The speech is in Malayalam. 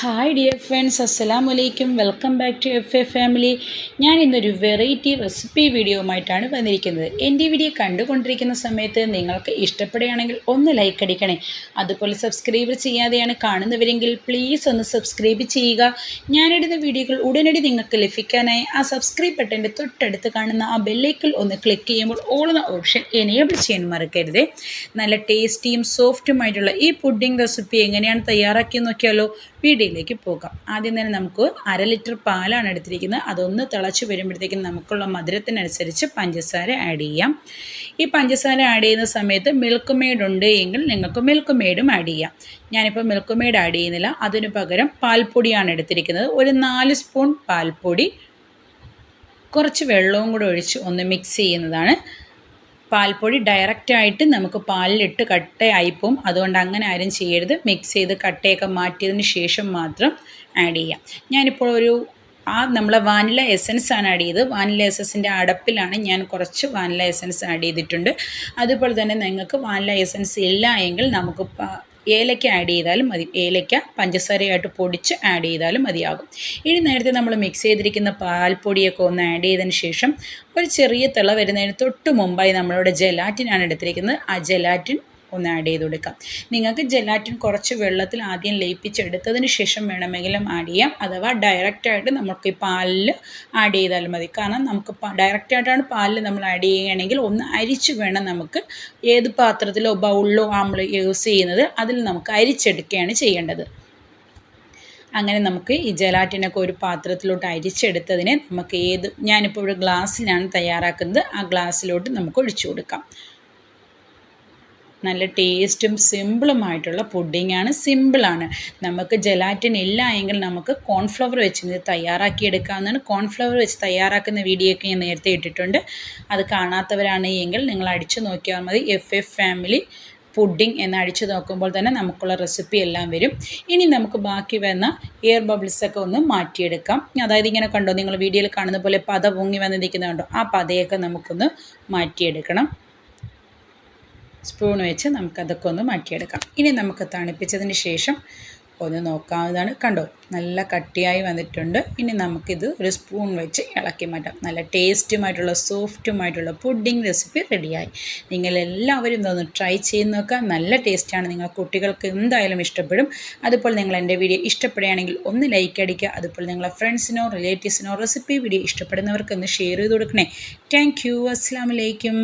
ഹായ് ഡിയർ ഫ്രണ്ട്സ് അസ്സലാം വലൈക്കും welcome back to F A family ഞാൻ ഇന്നൊരു വെറൈറ്റി റെസിപ്പി വീഡിയോയുമായിട്ടാണ് വന്നിരിക്കുന്നത്. എന്റെ വീഡിയോ കണ്ടുകൊണ്ടിരിക്കുന്ന സമയത്ത് നിങ്ങൾക്ക് ഇഷ്ടപ്പെടുകയാണെങ്കിൽ ഒന്ന് ലൈക്ക് അടിക്കണേ. അതുപോലെ സബ്സ്ക്രൈബ് ചെയ്യാതെയാണ് കാണുന്നവരെങ്കിൽ പ്ലീസ് ഒന്ന് സബ്സ്ക്രൈബ് ചെയ്യുക. ഞാനിടുന്ന വീഡിയോകൾ ഉടനടി നിങ്ങൾക്ക് ലഭിക്കാനായി ആ സബ്സ്ക്രൈബ് ബട്ടന്റെ തൊട്ടടുത്ത് കാണുന്ന ആ ബെല്ലൈക്കിൽ ഒന്ന് ക്ലിക്ക് ചെയ്യുമ്പോൾ ഓൾ ഓളുന്ന ഓപ്ഷൻ എനേബിൾ ചെയ്യാൻ മറക്കരുത്. നല്ല ടേസ്റ്റിയും സോഫ്റ്റുമായിട്ടുള്ള ഈ പുഡിംഗ് റെസിപ്പി എങ്ങനെയാണ് തയ്യാറാക്കി നോക്കിയാലോ? വീഡിയോയിലേക്ക് പോകാം. ആദ്യം തന്നെ നമുക്ക് അര ലിറ്റർ പാലാണ് എടുത്തിരിക്കുന്നത്. അതൊന്ന് തിളച്ച് വരുമ്പോഴത്തേക്കും നമുക്കുള്ള മധുരത്തിനനുസരിച്ച് പഞ്ചസാര ആഡ് ചെയ്യാം. ഈ പഞ്ചസാര ആഡ് ചെയ്യുന്ന സമയത്ത് മിൽക്ക് മെയ്ഡ് ഉണ്ട് എങ്കിൽ നിങ്ങൾക്ക് മിൽക്ക് മെയ്ഡും ആഡ് ചെയ്യാം. ഞാനിപ്പോൾ മിൽക്ക് മെയ്ഡ് ആഡ് ചെയ്യുന്നില്ല. അതിന് പകരം പാൽപ്പൊടിയാണ് എടുത്തിരിക്കുന്നത്. ഒരു നാല് സ്പൂൺ പാൽപ്പൊടി. കുറച്ച് വെള്ളവും കൂടെ ഒഴിച്ച് ഒന്ന് മിക്സ് ചെയ്യുന്നതാണ് പാൽപ്പൊടി ഡയറക്റ്റായിട്ട് നമുക്ക് പാലിലിട്ട് കട്ടയായിപ്പോവും. അതുകൊണ്ട് അങ്ങനെ ആരും ചെയ്യരുത്. മിക്സ് ചെയ്ത് കട്ടയൊക്കെ മാറ്റിയതിന് ശേഷം മാത്രം ആഡ് ചെയ്യാം. ഞാനിപ്പോൾ ഒരു ആ നമ്മളെ വാനില എസൻസ് ആണ് ആഡ് ചെയ്തത്. വാനില എസൻസിന്റെ അടപ്പിലാണ് ഞാൻ കുറച്ച് വാനില എസൻസ് ആഡ് ചെയ്തിട്ടുണ്ട്. അതുപോലെ തന്നെ നിങ്ങൾക്ക് വാനില എസൻസ് ഇല്ല എങ്കിൽ നമുക്ക് ഏലക്ക ആഡ് ചെയ്താലും മതി. ഏലക്ക പഞ്ചസാരയായിട്ട് പൊടിച്ച് ആഡ് ചെയ്താലും മതിയാകും. ഇനി നേരത്തെ നമ്മൾ മിക്സ് ചെയ്തിരിക്കുന്ന പാൽപ്പൊടിയൊക്കെ ഒന്ന് ആഡ് ചെയ്തതിന് ശേഷം ഒരു ചെറിയ തിള വരുന്നതിന് തൊട്ട് മുമ്പായി നമ്മളിവിടെ ജലാറ്റിനാണ് എടുത്തിരിക്കുന്നത്. ആ ജലാറ്റിൻ ഒന്ന് ആഡ് ചെയ്ത് കൊടുക്കാം. നിങ്ങൾക്ക് ജെലാറ്റിൻ കുറച്ച് വെള്ളത്തിൽ ആദ്യം ലയിപ്പിച്ചെടുത്തതിന് ശേഷം വേണമെങ്കിലും ആഡ് ചെയ്യാം. അഥവാ ഡയറക്റ്റായിട്ട് നമുക്ക് ഈ പാലിൽ ആഡ് ചെയ്താൽ മതി. കാരണം നമുക്ക് ഡയറക്റ്റായിട്ടാണ് പാലിൽ നമ്മൾ ആഡ് ചെയ്യുകയാണെങ്കിൽ ഒന്ന് അരിച്ച് വേണം നമുക്ക് ഏത് പാത്രത്തിലോ ബൗളിലോ നമ്മൾ യൂസ് ചെയ്യുന്നത് അതിൽ നമുക്ക് അരിച്ചെടുക്കുകയാണ് ചെയ്യേണ്ടത്. അങ്ങനെ നമുക്ക് ഈ ജലാറ്റിനൊക്കെ ഒരു പാത്രത്തിലോട്ട് അരിച്ചെടുത്തതിനെ നമുക്ക് ഏത് ഞാനിപ്പോൾ ഒരു ഗ്ലാസ്സിലാണ് തയ്യാറാക്കുന്നത്. ആ ഗ്ലാസ്സിലോട്ട് നമുക്ക് ഒഴിച്ചു കൊടുക്കാം. നല്ല ടേസ്റ്റും സിമ്പിളുമായിട്ടുള്ള പുഡിങ്ങാണ് സിമ്പിളാണ്. നമുക്ക് ജലാറ്റിൻ ഇല്ല എങ്കിൽ നമുക്ക് കോൺഫ്ലവർ വെച്ച് ഇത് തയ്യാറാക്കി എടുക്കാവുന്നതാണ് കോൺഫ്ലവർ വെച്ച് തയ്യാറാക്കുന്ന വീഡിയോ ഒക്കെ ഞാൻ നേരത്തെ ഇട്ടിട്ടുണ്ട്. അത് കാണാത്തവരാണ് എങ്കിൽ നിങ്ങൾ അടിച്ചു നോക്കിയാൽ മതി. എഫ് എഫ് ഫാമിലി പുഡിംഗ് എന്ന് അടിച്ചു നോക്കുമ്പോൾ തന്നെ നമുക്കുള്ള റെസിപ്പി എല്ലാം വരും. ഇനി നമുക്ക് ബാക്കി വന്ന എയർ ബബിൾസൊക്കെ ഒന്ന് മാറ്റിയെടുക്കാം. അതായത് ഇങ്ങനെ കണ്ടോ നിങ്ങൾ വീഡിയോയിൽ കാണുന്ന പോലെ പത പൊങ്ങി വന്നിരിക്കുന്നത് കണ്ടോ ആ പതയൊക്കെ നമുക്കൊന്ന് മാറ്റിയെടുക്കണം. സ്പൂൺ വെച്ച് നമുക്കതൊക്കെ ഒന്ന് മാറ്റിയെടുക്കാം. ഇനി നമുക്ക് തണുപ്പിച്ചതിന് ശേഷം ഒന്ന് നോക്കാവുന്നതാണ്. കണ്ടോ നല്ല കട്ടിയായി വന്നിട്ടുണ്ട്. ഇനി നമുക്കിത് ഒരു സ്പൂൺ വെച്ച് ഇളക്കി മാറ്റാം. നല്ല ടേസ്റ്റുമായിട്ടുള്ള സോഫ്റ്റുമായിട്ടുള്ള പുഡിംഗ് റെസിപ്പി റെഡിയായി നിങ്ങളെല്ലാവരും ഇതൊന്ന് ട്രൈ ചെയ്ത് നോക്കുക. നല്ല ടേസ്റ്റാണ് നിങ്ങൾ കുട്ടികൾക്ക് എന്തായാലും ഇഷ്ടപ്പെടും. അതുപോലെ നിങ്ങൾ എന്റെ വീഡിയോ ഇഷ്ടപ്പെടുകയാണെങ്കിൽ ഒന്ന് ലൈക്ക് അടിക്കുക. അതുപോലെ നിങ്ങളെ ഫ്രണ്ട്സിനോ റിലേറ്റീവ്സിനോ റെസിപ്പി വീഡിയോ ഇഷ്ടപ്പെടുന്നവർക്ക് ഒന്ന് ഷെയർ ചെയ്ത് കൊടുക്കണേ. താങ്ക് യു അസ്സാം വലൈക്കും